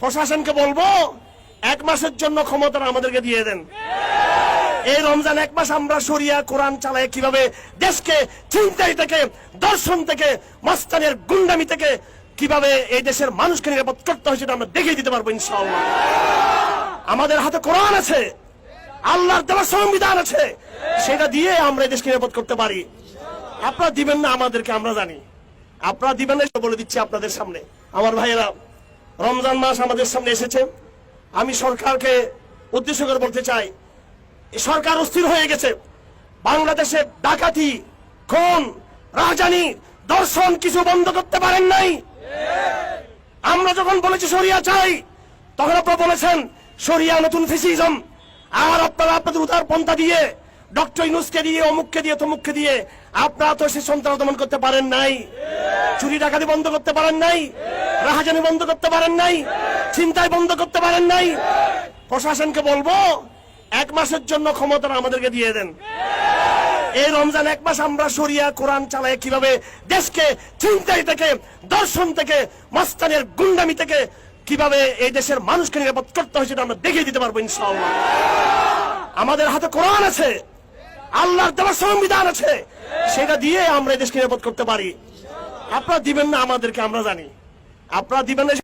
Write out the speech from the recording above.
প্রশাসনকে বলব, এক মাসের জন্য ক্ষমতা আমাদেরকে দিয়ে দেন। এই রমজান এক মাস আমরা সরিয়া কোরআন চালায় কীভাবে দেশকে চিন্তাই থেকে, দর্শন থেকে, মস্তানের গুন্ডামি থেকে কীভাবে এই দেশের মানুষকে নিরাপদ করতে হয় সেটা আমরা দেখিয়ে দিতে পারব ইনশাআল্লাহ। আমাদের হাতে কোরআন আছে, আল্লাহর দেওয়া সংবিধান আছে, সেটা দিয়ে আমরা এই দেশকে নিরাপদ করতে পারি। আপনারা দিবেন না আমাদেরকে, আমরা জানি। আপনারা দিবেন না বলে দিচ্ছি আপনাদের সামনে। আমার ভাইয়েরা রমজান মাস আমাদের সামনে এসেছে। আমি সরকারকে উদ্দেশ্য করে বলতে চাই, সরকার অস্থির হয়ে গেছে। বাংলাদেশে ডাকাতি, খুন রাজানি দর্শন কিছু বন্ধ করতে পারেন নাই। আমরা যখন বলেছি সরিয়া চাই, তখন আপনারা বলেছেন সরিয়া নতুন ফিসিজম। আর আপনারা আপনাদের উদার পন্থা দিয়ে, ডক্টর ইনুসকে দিয়ে, অমুককে দিয়ে, তমুককে দিয়ে, আপনারা তো সে সন্ত্রাস দমন করতে পারেন নাই। চুরি ডাকাতি বন্ধ করতে পারেন নাই। রাহাজানি বন্ধ করতে পারেন নাই, চিন্তায় বন্ধ করতে পারেন নাই। প্রশাসনকে বলব, এক মাসের জন্য ক্ষমতা আমাদেরকে দিয়ে দেন। এই রমজান এক মাস আমরা সরিয়া কোরআন চালায় কীভাবে দেশকে চিন্তাই থেকে, দর্শন থেকে, মস্তানের গুন্ডামি থেকে কীভাবে এই দেশের মানুষকে নিরাপদ করতে হয় সেটা আমরা দেখিয়ে দিতে পারব ইনশাআল্লাহ। আমাদের হাতে কোরআন আছে, আল্লাহর দেওয়া সংবিধান আছে, সেটা দিয়ে আমরা এই দেশকে নিরাপদ করতে পারি। আপনারা দিবেন না, আমাদেরকে আমরা জানি। আপনারা দিবেন